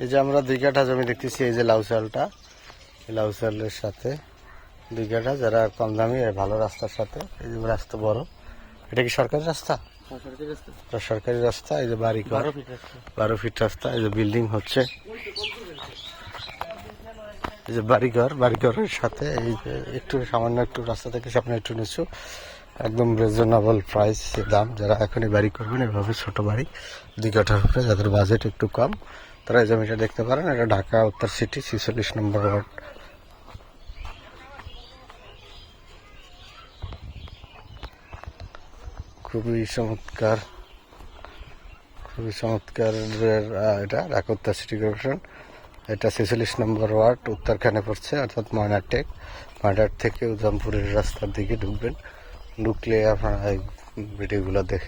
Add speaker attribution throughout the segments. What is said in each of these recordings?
Speaker 1: এই যে আমরা দুই কাঠা জমি দেখতেছি এই যে লাউ চালটা। লাউ চালের সাথে দুই কাঠা যারা কম দামি ভালো রাস্তার সাথে। এই যে রাস্তা বড়। এটা কি সরকারি রাস্তা? সরকারি রাস্তা এই যে বাড়ি বারো ফিট রাস্তা। এই যে বিল্ডিং হচ্ছে। এই যে বাড়িঘর বাড়িঘরের সাথে এই যে একটু সামান্য একটু রাস্তা থেকে সামনে একটু নিচু। একদম রিজনেবল প্রাইস দাম। যারা এখনই বাড়ি করবেন, এভাবে ছোট বাড়ি, দুই কাঠার উপরে যাদের বাজেট একটু কম, তারা এই জমিটা দেখতে পারেন। এটা ঢাকা উত্তর সিটি ছিচল্লিশ নম্বর ওয়ার্ড খুবই চমৎকার খুবই চমৎকার এটা ঢাকা উত্তর সিটি কর্পোরেশন এটা ছেচল্লিশ নম্বর ওয়ার্ড উত্তরখানে পড়ছে, অর্থাৎ ময়নাটেক ময়নাট থেকে উজামপুরের রাস্তার দিকে ঢুকবেন। ঢুকলে আপনারা এই ভিডিওগুলো দেখ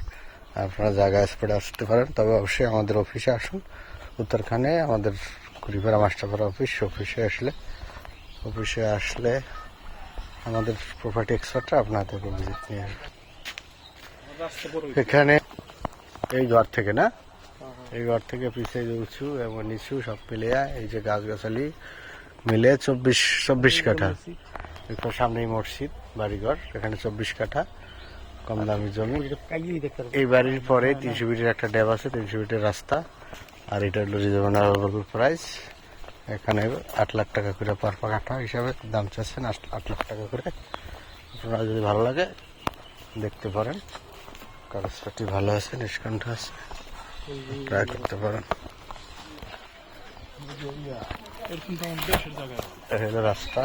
Speaker 1: আপনারা জায়গা স্পটে আসতে পারেন। তবে অবশ্যই আমাদের অফিসে আসুন। উত্তরখানে আমাদের কুড়িপাড়া মাস্টারপাড়া অফিস, অফিসে আসলে অফিসে আসলে আমাদের প্রপার্টি এক্সপার্টরা আপনাদেরকে ভিজিট নিয়ে আসবে। এখানে এই ঘর থেকে না? এই ঘর থেকে পিছিয়ে যে উঁচু এবং নিচু সব মিলিয়ে এই যে গাছগাছালি মিলে চব্বিশ চব্বিশ কাঠা। একটু সামনেই মসজিদ বাড়িঘর এখানে চব্বিশ কাঠা কম দামি জমি। এই বাড়ির পরে তিনশো ফিটের একটা ড্যাব আছে তিনশো ফিটের রাস্তা। আর এটা হলো রিজনেবল প্রাইস এখানে আট লাখ টাকা করে পার পা কাঠা হিসাবে দাম চাচ্ছেন আট আট লাখ টাকা করে। আপনারা যদি ভালো লাগে দেখতে পারেন। কাগজপাতি ভালো আছে নিষ্কণ্ঠ আছে ট্রাই করতে পারেন। রাস্তা।